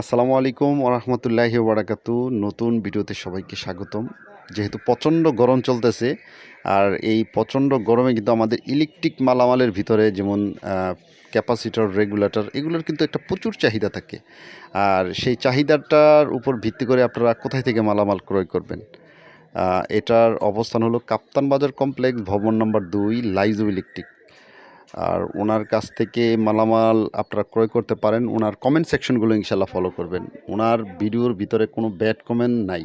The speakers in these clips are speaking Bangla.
আসসালামু আলাইকুম ওরহমতুল্লাহি বারাকাতু নতুন ভিডিওতে সবাইকে স্বাগতম। যেহেতু প্রচণ্ড গরম চলতেছে, আর এই প্রচণ্ড গরমে কিন্তু আমাদের ইলেকট্রিক মালামালের ভিতরে যেমন ক্যাপাসিটর রেগুলেটর এগুলোর কিন্তু একটা প্রচুর চাহিদা থাকে। আর সেই চাহিদাটার উপর ভিত্তি করে আপনারা কোথায় থেকে মালামাল ক্রয় করবেন? এটার অবস্থান হলো কাপ্তান বাজার কমপ্লেক্স, ভবন নম্বর দুই, লাইজো ইলেকট্রিক আর ওনার কাছ থেকে মালামাল আপনারা ক্রয় করতে পারেন। ওনার কমেন্ট সেকশনগুলো ইনশাল্লাহ ফলো করবেন। ওনার ভিডিওর ভিতরে কোনো ব্যাড কমেন্ট নাই।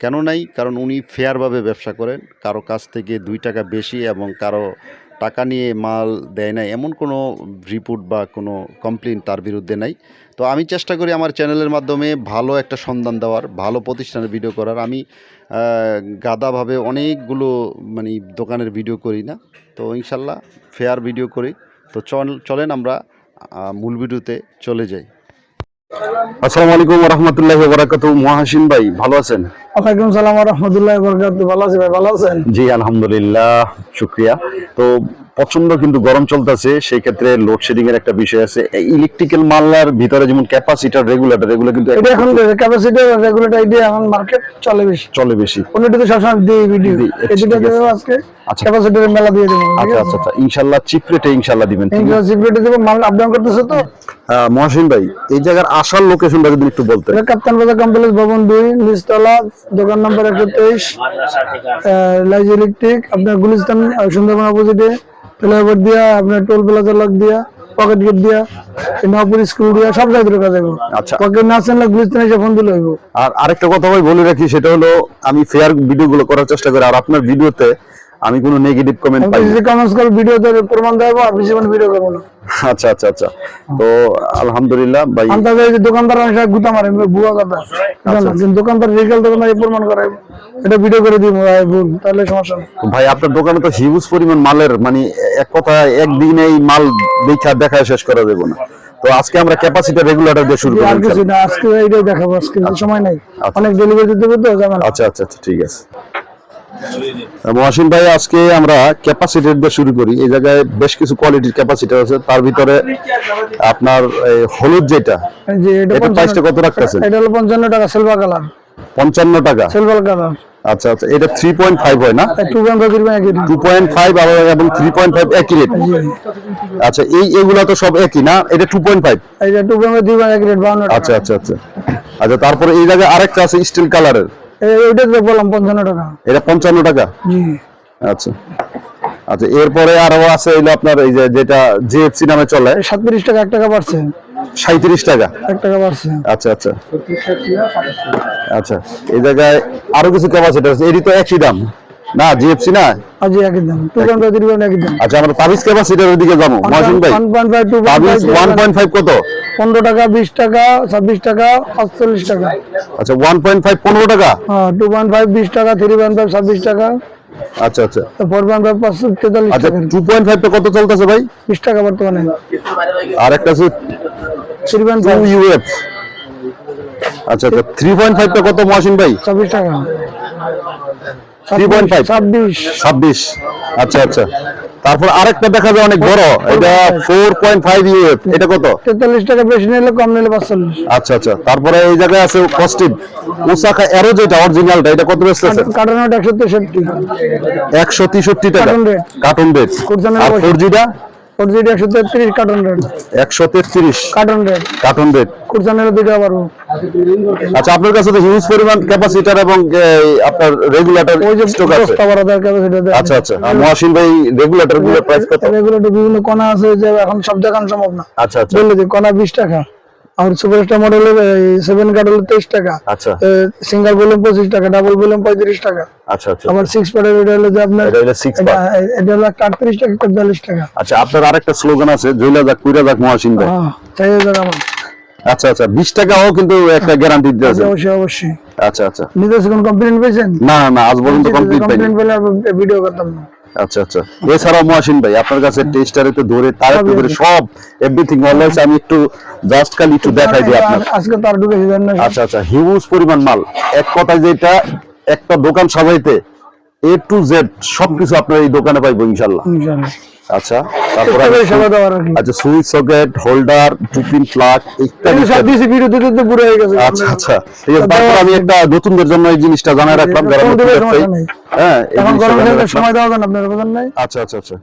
কেন নাই? কারণ উনি ফেয়ারভাবে ব্যবসা করেন। কারও কাছ থেকে দুই টাকা বেশি এবং কারও টাকা নিয়ে মাল দেয় না এমন কোনো রিপোর্ট বা কোনো কমপ্লেন তার বিরুদ্ধে নাই। তো আমি চেষ্টা করি আমার চ্যানেলের মাধ্যমে ভালো একটা সন্ধান দেওয়ার, ভালো প্রতিষ্ঠানের ভিডিও করার। আমি গাদাভাবে অনেকগুলো মানে দোকানের ভিডিও করি না। তো ইনশাল্লাহ ফেয়ার ভিডিও করি। তো চল, চলেন আমরা মূল ভিডিওতে চলে যাই। আসসালামু আলাইকুম রহমতুল্লাহ বরাকাতু মহাসিন ভাই, ভালো আছেন? ওয়ালাইকুম সালাম রহমতুল্লাহ বরকাত ভালো আছি ভাই ভালো আছেন? জি আলহামদুলিল্লাহ শুক্রিয়া। তো প্রচণ্ড কিন্তু গরম চলতেছে সেই ক্ষেত্রে লোডশেডিং এর একটা বিষয় আছে। ইলেকট্রিক্যাল ভিতরে যেমন ক্যাপাসিটার রেগুলেটর এগুলো কিন্তু এটা এখন ক্যাপাসিটি রেগুলেটর আইডিয়া এখন মার্কেট চলে বেশি। চলে বেশি। সবসময় দিই ভিডিও আছে। দেবো আজকে আচ্ছা। ক্যাপাসিটির মেলা দিয়ে দেবো আচ্ছা আচ্ছা আচ্ছা। ইনশাল্লাহ চিপ রেটে ইনশাল্লাহ দিবেন। ঠিক আছে? ইনশাআল্লাহ সিকিউরিটি দেবো মাল আপ ডাউন করতেছে তো? মহাসিন ভাই এই জায়গার আসার লোকেশনটা যদি একটু বলতেন। এটা কাপ্তান বাজার কমপ্লেক্স ভবন দুই নিচতলা দোকান নম্বর একশো তেইশ লাইজ ইলেকট্রিক আপনার গুলিস্তান সুন্দরবন অপোজিটে ফ্লাইওভার দিয়া আপনার টোল প্লাজা লক দিয়া পকেট গেট দিয়া নপুর স্কুল দিয়া সব জায়গায় ঢোকা যাব আচ্ছা। পকেট না আসেন গুলিস্তানে এসে ফোন দিলে হইব আর আরেকটা কথা ভাই বলে রাখি সেটা হলো আমি ফেয়ার ভিডিওগুলো করার চেষ্টা করি আর আপনার ভিডিওতে আমি কোনো নেগেটিভ কমেন্ট পাই না। বেশি কমেন্টস করে ভিডিও ধরে প্রমাণ দেবো আর বেশি মানে ভিডিও করব না। আচ্ছা আচ্ছা আচ্ছা। তো আলহামদুলিল্লাহ ভাই। এই যে দোকানদার অনেক গুতা মারে ভুয়া কথা। জানো, কিন্তু দোকানদার রিকেল দোকানদার প্রমাণ করে এটা ভিডিও করে দিব ভাই ভুল তাহলে সমস্যা ভাই আপনার দোকানে তো হিউজ পরিমাণ মালের মানে এক কথা একদিনে এই মাল দেখা দেখা শেষ করা যাবে না। তো আজকে আমরা ক্যাপাসিটি রেগুলেটর দিয়ে শুরু জি, আর কিছু না আজকে এইটাই দেখাবো আজকে সময় নাই। আচ্ছা। অনেক ডেলিভারি দেবো তো যেমন আচ্ছা আচ্ছা আচ্ছা ঠিক আছে। মহাসিন ভাই আজকে আমরা ক্যাপাসিটার দিয়ে শুরু করি। এই জায়গায় বেশ কিছু কোয়ালিটির ক্যাপাসিটার আছে। তার ভিতরে আপনার হলুদ যেটা এটা প্রাইসটা কত রাখতেছেন? এটা হলো পঞ্চান্ন টাকা সিলভার কালার পঞ্চান্ন টাকা? সিলভার কালার আচ্ছা আচ্ছা এটা থ্রি পয়েন্ট ফাইভ হয় না? টু পয়েন্ট ফাইভ দিবেন একই টু পয়েন্ট ফাইভ এবং থ্রি পয়েন্ট ফাইভ একই রেট আচ্ছা এই এগুলা তো সব একই না? এটা রেট আচ্ছা আচ্ছা আচ্ছা। আচ্ছা তারপরে এই জায়গায় আরেকটা আছে স্টিল কালারের তো বললাম পঞ্চান্ন টাকা। এটা পঞ্চান্ন টাকা? জি। আচ্ছা। আচ্ছা এরপরে আরও আছে এলো আপনার এই যে যেটা জিএফসি নামে চলে। সাতত্রিশ টাকা এক টাকা বাড়ছে। সাঁত্রিশ টাকা? এক টাকা বাড়ছে। আচ্ছা আচ্ছা। আচ্ছা এই জায়গায় আরও কিছু ক্যাপাসিটি আছে এটি তো একই দাম। না জিএফসি না? আজ একই দাম টু পয়েন্ট ফাইভ দিবেন একই দাম। আচ্ছা আমরা তাবিজ ক্যাপাসিটির দিকে যাব। মহাসিন ভাই ওয়ান পয়েন্ট ফাইভ টু তাবিজ ওয়ান পয়েন্ট ফাইভ কত? পনেরো টাকা বিশ টাকা ছাব্বিশ টাকা আটচল্লিশ টাকা। আচ্ছা ওয়ান পয়েন্ট ফাইভ পনেরো টাকা? হ্যাঁ টু পয়েন্ট ফাইভ বিশ টাকা থ্রি পয়েন্ট ফাইভ ছাব্বিশ টাকা। আচ্ছা আচ্ছা। আচ্ছা টু কত চলতেছে ভাই? বিশ টাকা বর্তমানে। আর একটা আছে টু ইউএফ আচ্ছা আচ্ছা থ্রি পয়েন্ট ফাইভটা কত মহাসিন ভাই? ছাব্বিশ টাকা। ছাব্বিশ। আচ্ছা আচ্ছা। তারপর আরেকটা দেখা যায় অনেক বড়। এটা ফোর পয়েন্ট ফাইভ ইউএফ এটা কত? তেতাল্লিশ টাকা বেশি নিলে কম নিলে পাঁচচল্লিশ। আচ্ছা আচ্ছা। তারপরে এই জায়গায় আছে কস্টিভ ওসাকা এরো যেটা অরিজিনালটা এটা কত বেচতেছে কাটানোটা একশো তেষট্টি। একশো তেষট্টি টাকা। কার্টুন রেট আর four জিটা carton rate carton rate carton rate পারব আচ্ছা আপনার কাছে তো হিউজ পরিমাণ ক্যাপাসিটার এবং আপনার রেগুলেটর স্টক আছে। আচ্ছা আচ্ছা। ভাই রেগুলেটরগুলো প্রাইস কত? রেগুলেটর বিভিন্ন কণা আছে যে এখন সব দেখানো সম্ভব না। আচ্ছা আচ্ছা। বললে যে টাকা। আর সুপারস্টার মডেলের সেভেন কার্ড হলো তেইশ টাকা। আচ্ছা। সিঙ্গেল ভলিউম পঁচিশ টাকা ডাবল ভলিউম পঁয়ত্রিশ টাকা। আচ্ছা আচ্ছা। আবার সিক্স প্যাডের এটা হলো যে আপনার এটা হলো সিক্স এটা এটা হলো একটা আটত্রিশ টাকা একটা বিয়াল্লিশ টাকা। আচ্ছা আপনার আরেকটা স্লোগান আছে জইলা যাক কুইরা যাক মহাসিন ভাই। হ্যাঁ চাই আমার। আচ্ছা আচ্ছা বিশ টাকাও কিন্তু একটা গ্যারান্টি দিতে আছে। অবশ্যই অবশ্যই। আচ্ছা আচ্ছা। কোন কমপ্লেন পেয়েছেন? না না, না আজ পর্যন্ত কমপ্লেন পেলে ভিডিও করতাম না। আচ্ছা আচ্ছা। এছাড়াও মহাসিন ভাই আপনার কাছে টেস্টারে তো ধরে তার একটু ধরে সব এভরিথিং অলওয়েজ আমি একটু জাস্ট খালি একটু দেখাই দিই আপনার। আর- আজকে তার ঢুকেছি আচ্ছা আচ্ছা হিউজ পরিমাণ মাল। এক কথায় যেটা একটা দোকান সাজাইতে এ টু জেড সবকিছু আপনার এই দোকানে পাইবো ইনশাল্লাহ আচ্ছা তারপরে আচ্ছা switch socket holder two pin plug ইত্যাদি সব দিয়েছি ভিডিও দিতে দিতে পুরো হয়ে গেছে। আচ্ছা আচ্ছা। ঠিক আছে তারপর আমি একটা নতুনদের জন্য এই জিনিসটা জানাই রাখলাম যারা নতুন ব্যবসায়ী। হ্যাঁ এখন গরম রাখলাম। সময় দেওয়া যান আপনার নাই? আচ্ছা আচ্ছা আচ্ছা।